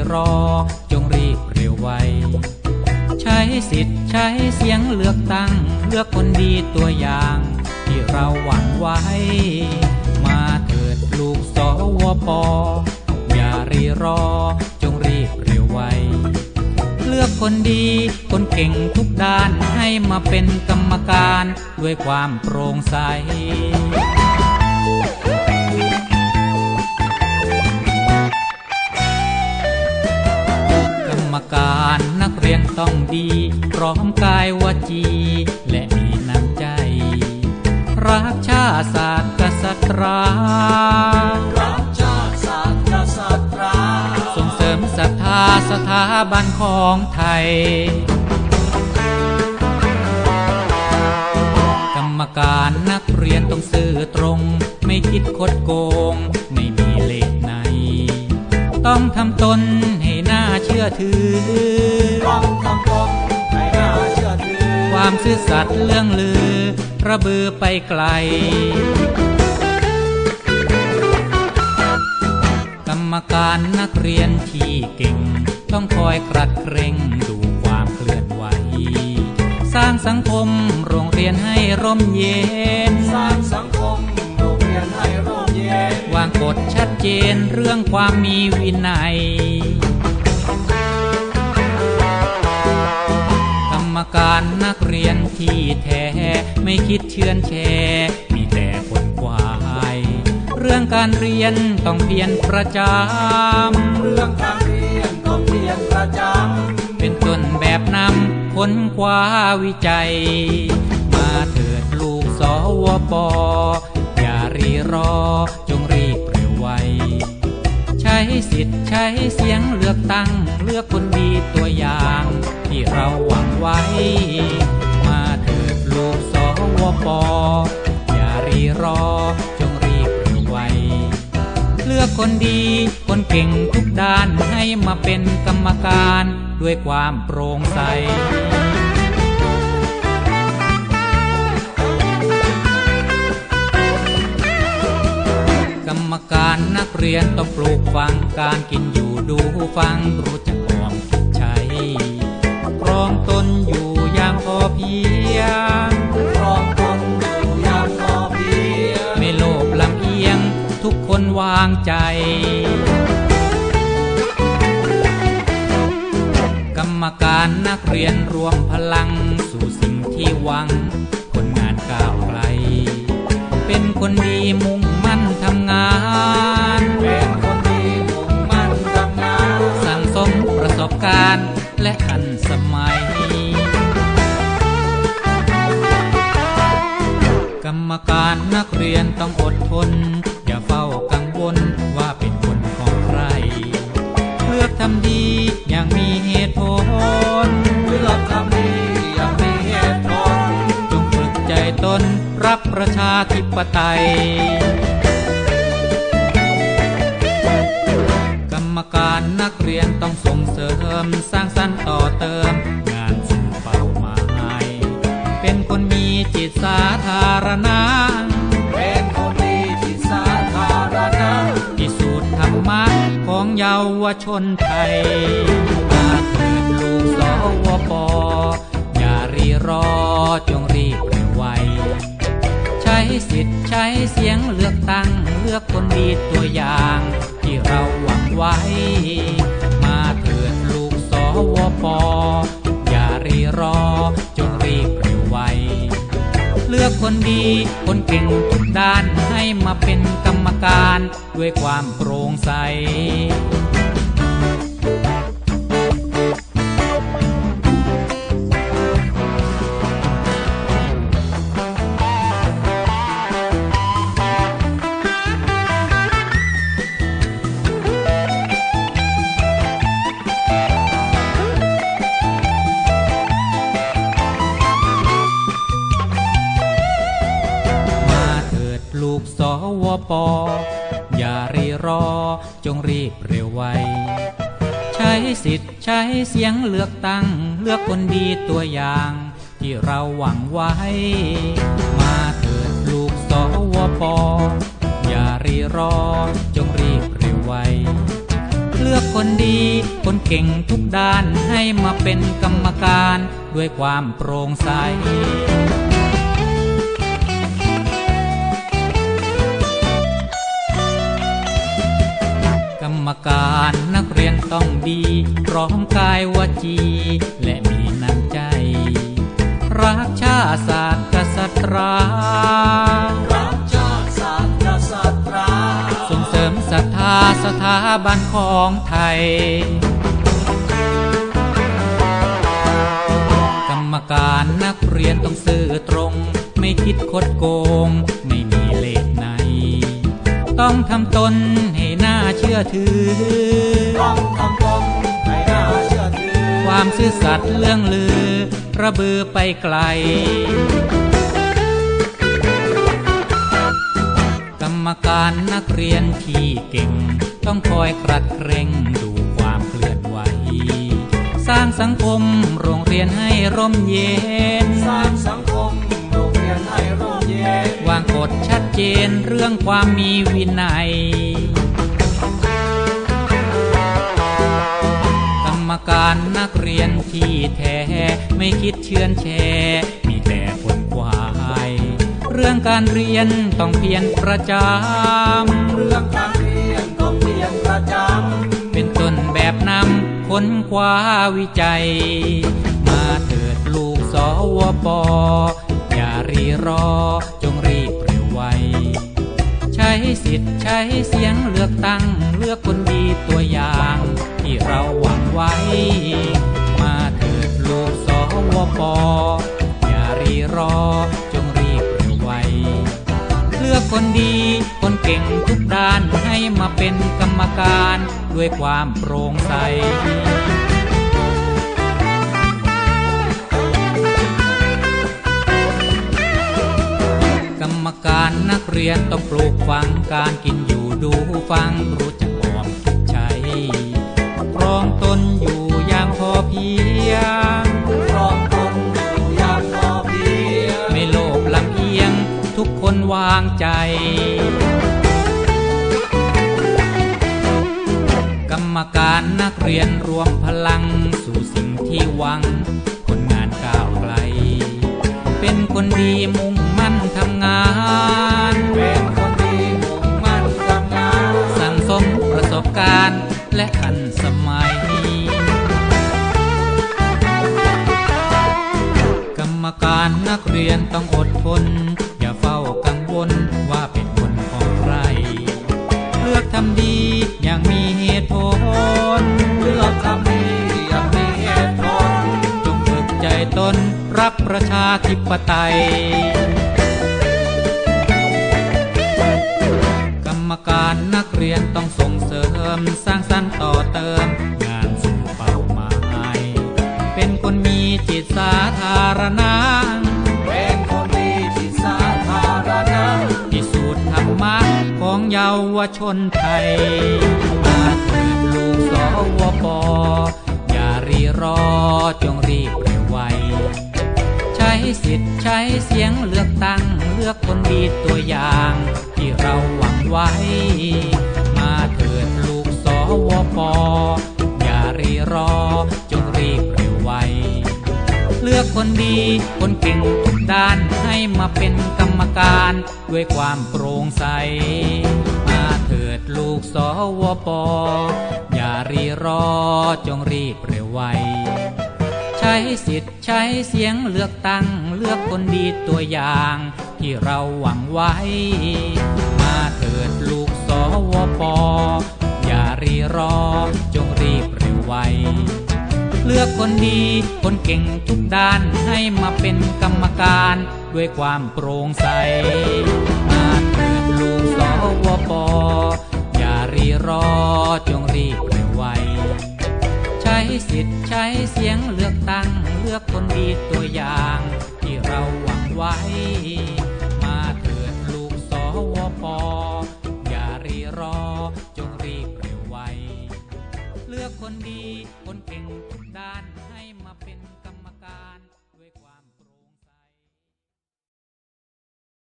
ปอย่ารีรอ จงรีบเร็วไว ใช้สิทธิ์ใช้เสียงเลือกตั้ง เลือกคนดีตัวอย่าง ที่เราหวังไว้ มาเถิดลูกสวปอย่ารีรอ จงรีบเร็วไว เลือกคนดี คนเก่งทุกด้านให้มาเป็นกรรมการ ด้วยความโปร่งใส เรียนต้องดีพร้อมกายวจี และมีน้ำใจ รักชาติศาสตร์กษัตรารักชาติศาสตร์กษัตราส่งเสริมศรัทธาสถาบันของไทย กรรมการนักเรียนต้องซื่อตรง ไม่คิดคดโกง ไม่มีเลขใน ต้องทำตน เชื่อถือต้องทำตนให้น่าเชื่อถือ ความซื่อสัตย์เรื่องลือ ระบือไปไกล กรรมการนักเรียนที่เก่ง ต้องคอยกรัดเกรงดูความเคลื่อนไหว สร้างสังคมโรงเรียนให้ร่มเย็น สร้างสังคมโรงเรียนให้ร่มเย็น วางกฎชัดเจนเรื่องความมีวินัย กรรมการนักเรียนที่แท้ไม่คิดเชื่อนแชร์มีแต่คนควายเรื่องการเรียนต้องเพียรประจเรื่องการเรียนต้องเรียนประจำเป็นต้นแบบนำค้นคว้าวิจัย มาเถิดลูกสวปอย่ารีรอจงรีบเร็วไวใช้สิทธิ์ใช้เสียงเลือกตั้งเลือกคนดีตัวอย่าง ที่เราหวังไว้ มาเถิดลูกสวปอย่ารีรอจงรีบเร็วไว เลือกคนดีคนเก่งทุกด้านให้มาเป็นกรรมการด้วยความโปร่งใสกรรมการนักเรียนต้องปลูกฝังการกินอยู่ดูฟังรู้ องตนอยู่อย่างพอเพียงำครองตนอยู่อย่างพอเพียง ไม่โลภลำเอียงทุกคนวางใจ กรรมการนักเรียนรวมพลังสู่สิ่งที่หวังคนงานก้าวไกล เป็นคนดีมุ่ง รียนต้องอดทน อย่าเฝ้ากังวลว่าเป็นคนของใคร เลือกทำดีอย่างมีเหตุผลเลือกทำดีอย่างมีเหตุผลจงฝึกใจตนรักประชาธิปไตย กรรมการนักเรียนต้องส่งเสริมสร้างสรรค์ต่อเติมงานสู่เป้าหมาย เป็นคนมีจิตสาธารณะ เป็นคนดีที่สาธารณะพิสูจน์ธรรมะของเยาวชนไทยมาเถิดลูกสวปอย่ารีรอจงรีบไวใช้สิทธิ์ใช้เสียงเลือกตั้งเลือกคนดีตัวอย่าง ที่เราหวังไว้ มาเถิดลูกสวปอย่ารีรอ อกคนดี คนเก่งทุกด้านให้มาเป็นกรรมการ ด้วยความโปร่งใส เสียงเลือกตั้ง เลือกคนดีตัวอย่าง ที่เราหวังไว้ มาเถิดลูกสวปอย่ารีรอจงรีบเร็วไวคนดี คนเก่งทุกด้านให้มาเป็นกรรมการด้วยความโปร่งใส ต้องดีพร้อมกายวาจี และมีน้ำใจ รักชาติศาสตร์กษัตรารักชาติศาสตร์กษัตราส่งเสริมศรัทธาสถาบันของไทย กรรมการนักเรียนต้องซื่อตรง ไม่คิดคดโกง ไม่มีเลสใน ต้องทำตนให้น่าเชื่อถือต้องทำตนให้น่า เชื่อถือ ความซื่อสัตย์เรื่องลือ ระบือไปไกล กรรมการนักเรียนที่เก่ง ต้องคอยกรัดเกรงดูความเคลื่อนไหว สร้างสังคมโรงเรียนให้ร่มเย็น สร้างสังคมโรงเรียนให้ร่มเย็น วางกฎชัดเจนเรื่องความมีวินัย มการนักเรียนที่แท้ ไม่คิดเชื่อนแชร์มีแต่คนควาย เรื่องการเรียนต้องเพียรประจเรื่องการเรียนต้องเรียนประจำ เป็นต้นแบบนำค้นคว้าวิจัย มาเถิดลูกสวปอย่ารีรอจงรีบเร็วไว ใช้สิทธิ์ใช้เสียงเลือกตั้งเลือกคนดีตัว ดี คนเก่งทุกด้านให้มาเป็นกรรมการด้วยความโปร่งใสกรรมการนักเรียนต้องปลูกฝังการกินอยู่ดูฟังรู้จักออมใช้ครองตนอยู่อย่างพอเพียง ทุกคนวางใจ กรรมการนักเรียนรวมพลังสู่สิ่งที่หวัง ผลงานก้าวไกล เป็นคนดีมุ่งมั่นทำงาน ประชาธิปไตย กรรมการนักเรียนต้องส่งเสริมสร้างสรรค์ต่อเติม งานสู่เป้าหมาย เป็นคนมีจิตสาธารณะเป็นคนดีที่สาธารณะพิสูจน์ธรรมะของเยาวชนไทย มาเถิดลูกสวปอย่ารีรอจงรีบ สิทธิ์ใช้เสียงเลือกตั้งเลือกคนดีตัวอย่าง ที่เราหวังไว้ มาเถิดลูกสวปอย่ารีรอจงรีบเร็วไว เลือกคนดีคนเก่งทุกด้านให้มาเป็นกรรมการด้วยความโปร่งใส มาเถิดลูกสวปอย่ารีรอจงรีบเร็วไว ช้สิทธิ์ใช้เสียงเลือกตั้งเลือกคนดีตัวอย่าง ที่เราหวังไว้ มาเถิดลูกสวปอย่ารีรอจงรีบเร็วไวเลือกคนดีคนเก่งทุกด้านให้มาเป็นกรรมการด้วยความโปร่งใส มาเถิดลูกสวปอย่ารีรอจงรีบ สิทธิ์ใช้เสียงเลือกตั้ง เลือกคนดีตัวอย่าง